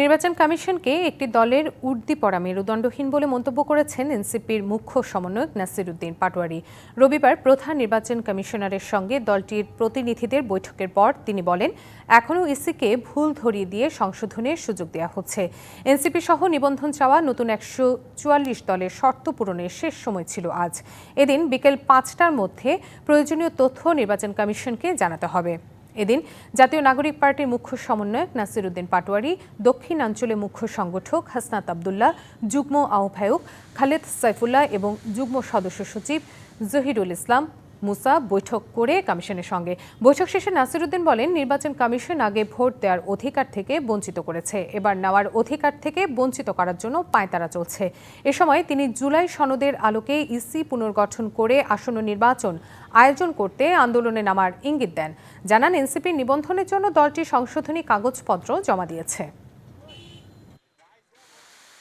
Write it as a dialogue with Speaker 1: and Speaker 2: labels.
Speaker 1: নির্বাচন কমিশনকে একটি দলের উর্দি পড়া মেরুদণ্ডহীন বলে মন্তব্য করেছেন এনসিপির মুখ্য সমন্বয়ক নাসির উদ্দিন পাটোয়ারি। রবিবার প্রধান নির্বাচন কমিশনারের সঙ্গে দলটির প্রতিনিধিদের বৈঠকের পর তিনি বলেন, এখনও ইসিকে ভুল ধরিয়ে দিয়ে সংশোধনের সুযোগ দেওয়া হচ্ছে। এনসিপি সহ নিবন্ধন চাওয়া নতুন একশো চুয়াল্লিশ দলের শর্ত পূরণের শেষ সময় ছিল আজ। এদিন বিকেল পাঁচটার মধ্যে প্রয়োজনীয় তথ্য নির্বাচন কমিশনকে জানাতে হবে। এদিন জাতীয় নাগরিক পার্টির মুখ্য সমন্বয়ক নাসির উদ্দিন পাটোয়ারি দক্ষিণাঞ্চলে মুখ্য সংগঠক হাসনাত আবদুল্লাহ, যুগ্ম আহ্বায়ক খালেদ সাইফুল্লাহ এবং যুগ্ম সদস্য সচিব জহিরুল ইসলাম মুসা বৈঠক করে কমিশনের সঙ্গে। বৈঠক শেষে নাসির উদ্দিন বলেন, নির্বাচন কমিশন আগে ভোট দেওয়ার অধিকার থেকে বঞ্চিত করেছে। এবার নেওয়ার অধিকার থেকে বঞ্চিত করার জন্য পায়তারা চলছে। এ সময় তিনি জুলাই সনদের আলোকে ইসি পুনর্গঠন করে আসন্ন নির্বাচন আয়োজন করতে আন্দোলনে নামার ইঙ্গিত দেন। জানান, এনসিপির নিবন্ধনের জন্য দলটি সংশোধনী কাগজপত্র জমা দিয়েছে।